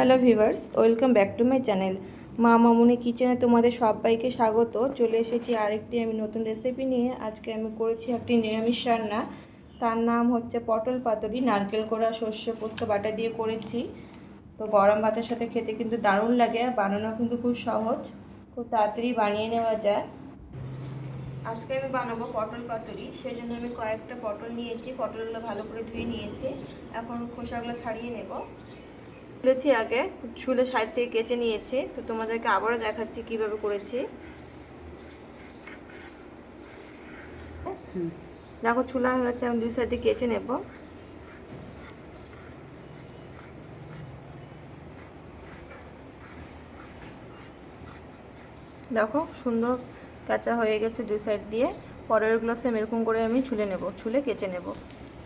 Hello viewers welcome back to my channel. Ma Mamuni কিচেনে তোমাদের সবাইকে স্বাগত। চলে এসেছি আরেকটি আমি নতুন রেসিপি নিয়ে। আজকে আমি করেছি একটি নিরামিষ রান্না। তার নাম হচ্ছে পটল পাতুরি, নারকেল কোড়া শস্য পোস্ত, বাটা দিয়ে করেছি। তো গরম ভাতের সাথে খেতে কিন্তু দারুণ লাগে আর বানানো কিন্তু খুব সহজ। খুব তাড়াতাড়ি বানিয়ে নেওয়া যায়। আজকে আমি বানাবো পটল পাতুরি। সেই জন্য আমি কয়েকটা পটল নিয়েছি। পটলগুলো ভালো করে ধুয়ে নিয়েছি। এখন খোসাগুলো ছাড়িয়ে নেব। তুলেছি আগে চুলে সাইড থেকে কেচে নিয়েছি তো তোমাদেরকে আবারও দেখাচ্ছি কীভাবে করেছি। দেখো চুলা হয়ে গেছে আমি দুই সাইড দিয়ে কেচে নেব। দেখো সুন্দর কাঁচা হয়ে গেছে দুই সাইড দিয়ে। পরেরগুলো সেম এরকম করে আমি ছুলে নেব ছুলে কেচে নেব।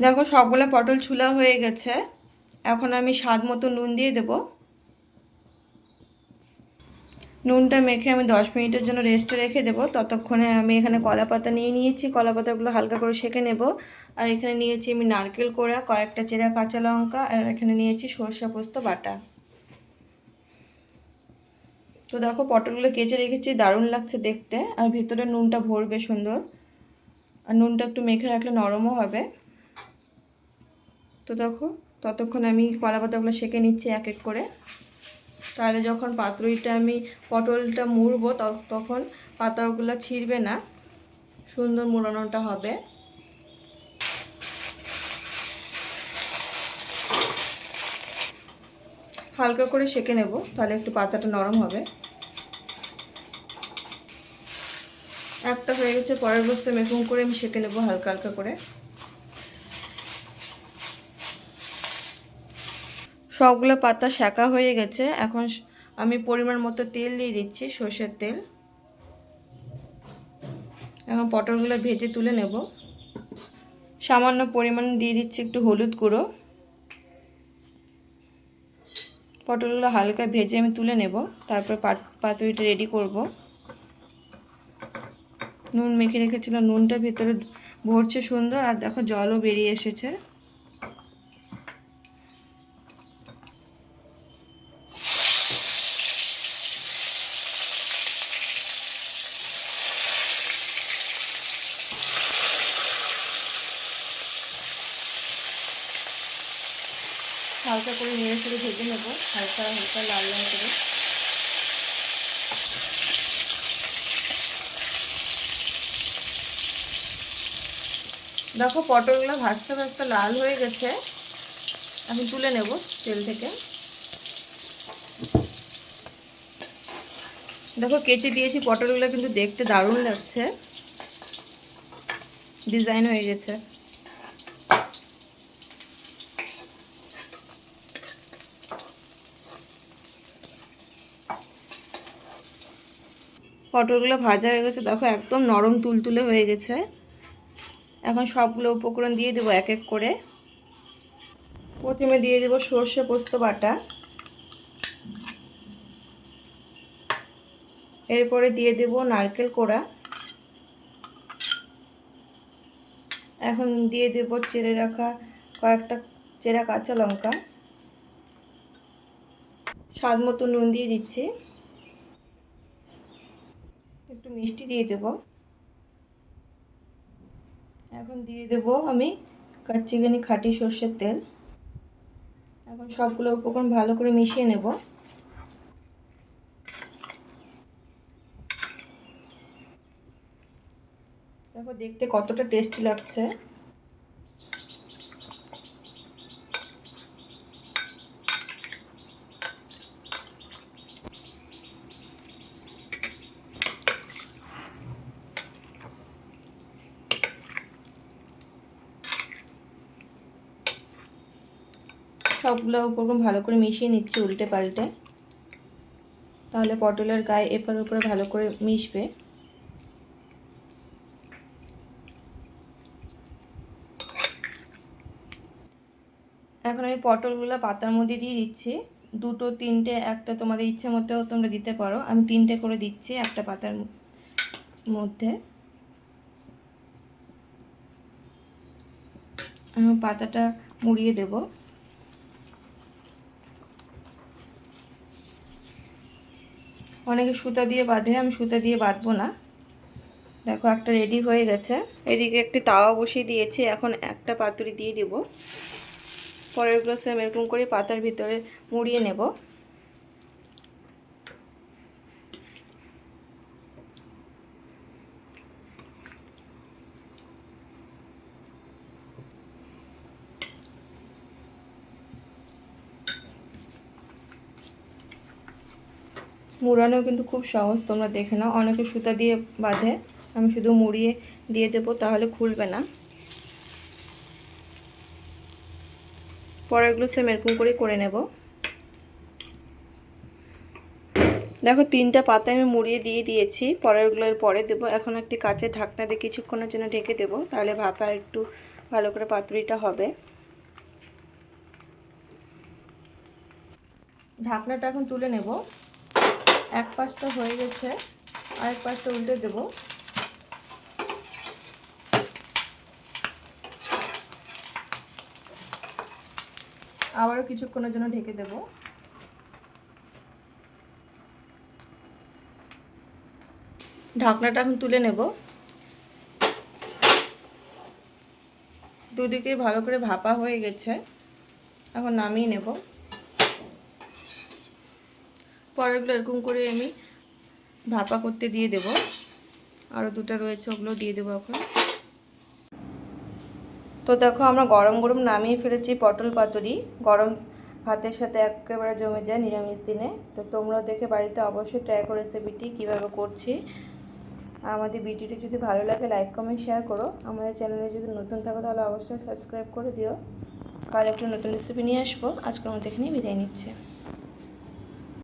দেখো সবগুলো পটল ছুলা হয়ে গেছে। এখন আমি স্বাদ মতো নুন দিয়ে দেব। নুনটা মেখে আমি দশ মিনিটের জন্য রেস্টে রেখে দেবো। ততক্ষণে আমি এখানে কলা পাতা নিয়ে নিয়েছি। কলা পাতাগুলো হালকা করে সেঁকে নেব। আর এখানে নিয়েছি আমি নারকেল কোড়া, কয়েকটা চেরা কাঁচা লঙ্কা, আর এখানে নিয়েছি সরষা পোস্ত বাটা। তো দেখো পটলগুলো কেচে রেখেছি, দারুণ লাগছে দেখতে। আর ভিতরে নুনটা ভরবে সুন্দর। আর নুনটা একটু মেখে রাখলে নরমও হবে। তো দেখো ততক্ষণ আমি কলা পাতাগুলো সেঁকে নিচ্ছি এক এক করে। তাহলে যখন পাতুরিটা আমি পটলটা মুড়বো তখন পাতাগুলো ছিঁড়বে না। সুন্দর মুড়ানোটা হবে। হালকা করে সেঁকে নেব, তাহলে একটু পাতাটা নরম হবে। একটা হয়ে গেছে, পরের বস্তা মেকুম করে আমি সেঁকে নেব হালকা হালকা করে। সবগুলো পাতা শাঁকা হয়ে গেছে। এখন আমি পরিমাণ মতো তেল দিয়ে দিচ্ছি, সর্ষের তেল। এখন পটলগুলো ভেজে তুলে নেব। সামান্য পরিমাণ দিয়ে দিচ্ছি একটু হলুদ গুঁড়ো। পটলগুলো হালকা ভেজে আমি তুলে নেব। তারপর পাতুরিটা রেডি করব। নুন মেখে রেখেছিলাম, নুনটা ভেতরে ভরছে সুন্দর। আর দেখো জলও বেরিয়ে এসেছে। হালকা করে নেড়ে চেড়ে ভেজে নেব। হালকা হালকা লাল লাল করে। দেখো পটলগুলো ভাজতে ভাজতে লাল হয়ে গেছে। আমি তুলে নেব তেল থেকে। দেখো কেচে দিয়েছি পটলগুলো, কিন্তু দেখতে দারুণ লাগছে। ডিজাইন হয়ে গেছে। পটলগুলো ভাজা হয়ে গেছে। দেখো একদম নরম তুলতুলে হয়ে গেছে। এখন সবগুলো উপকরণ দিয়ে দেবো এক এক করে। প্রথমে দিয়ে দেবো সর্ষে পোস্ত বাটা। এরপরে দিয়ে দেব নারকেল কোড়া। এখন দিয়ে দেব চেড়ে রাখা কয়েকটা চেরা কাঁচা লঙ্কা। স্বাদ মতো নুন দিয়ে দিচ্ছি। একটু মিষ্টি দিয়ে দেব। এখন দিয়ে দেব আমি কাচ্চিগানি খাটি সর্ষের তেল। এখন সবগুলো উপকরণ ভালো করে মিশিয়ে নেব। দেখো, দেখতে কতটা টেস্টি লাগছে। সবগুলো উপকরণ ভালো করে মিশিয়ে নিচ্ছি উল্টে পাল্টে। তাহলে পটলের গায়ে এপার উপরে ভালো করে মিশবে। এখন আমি পটলগুলো পাতার মধ্যে দিয়ে দিচ্ছি। দুটো, তিনটে, একটা তোমাদের ইচ্ছে মতো তোমরা দিতে পারো। আমি তিনটে করে দিচ্ছি একটা পাতার মধ্যে। পাতাটা মুড়িয়ে দেবো। অনেকে সুতা দিয়ে বাঁধে, আমি সুতা দিয়ে বাঁধবো না। দেখো, একটা রেডি হয়ে গেছে। এদিকে একটি তাওয়া বসিয়ে দিয়েছি, এখন একটা পাতুরি দিয়ে দিব। পরেরগুলো সেম এরকম করে পাতার ভিতরে মুড়িয়ে নেব। মুড়ানো কিন্তু খুব সহজ, তোমরা দেখে নাও। অনেকে সুতা দিয়ে বাঁধে, আমি শুধু মুড়িয়ে দিয়ে দেবো, তাহলে খুলবে না। পরেরগুলো সেম এরকম করে করে নেব। দেখো, তিনটা পাতা আমি মুড়িয়ে দিয়ে দিয়েছি পরেরগুলোর পরে দেবো। এখন একটি কাঁচের ঢাকনা দিয়ে কিছুক্ষণের জন্য ঢেকে দেবো, তাহলে ভাপা একটু ভালো করে পাতুরিটা হবে। ঢাকনাটা এখন তুলে নেব। এক পাশটা হয়ে গেছে, আরেক পাশটা উল্টে দেব। আবারও কিছুক্ষণের জন্য ঢেকে দেব। ঢাকনাটা এখন তুলে নেব। দুদিকে ভালো করে ভাপা হয়ে গেছে। এখন নামিয়ে নেব। পরেরগুলো এরকম করে আমি ভাপা করতে দিয়ে দেব। আরও দুটো রয়েছে ওগুলো দিয়ে দেবো এখন। তো দেখো, আমরা গরম গরম নামিয়ে ফেলেছি পটল পাতুরি। গরম ভাতের সাথে একেবারে জমে যায় নিরামিষ দিনে। তো তোমরাও দেখে বাড়িতে অবশ্যই ট্রাই করে রেসিপিটি কীভাবে করছি। আর আমাদের ভিডিওটি যদি ভালো লাগে লাইক কমেন্ট শেয়ার করো। আমাদের চ্যানেলে যদি নতুন থাকো, তাহলে অবশ্যই সাবস্ক্রাইব করে দিও। কাল একটা নতুন রেসিপি নিয়ে আসব। আজকের মতো এখানেই বিদায় নিচ্ছে।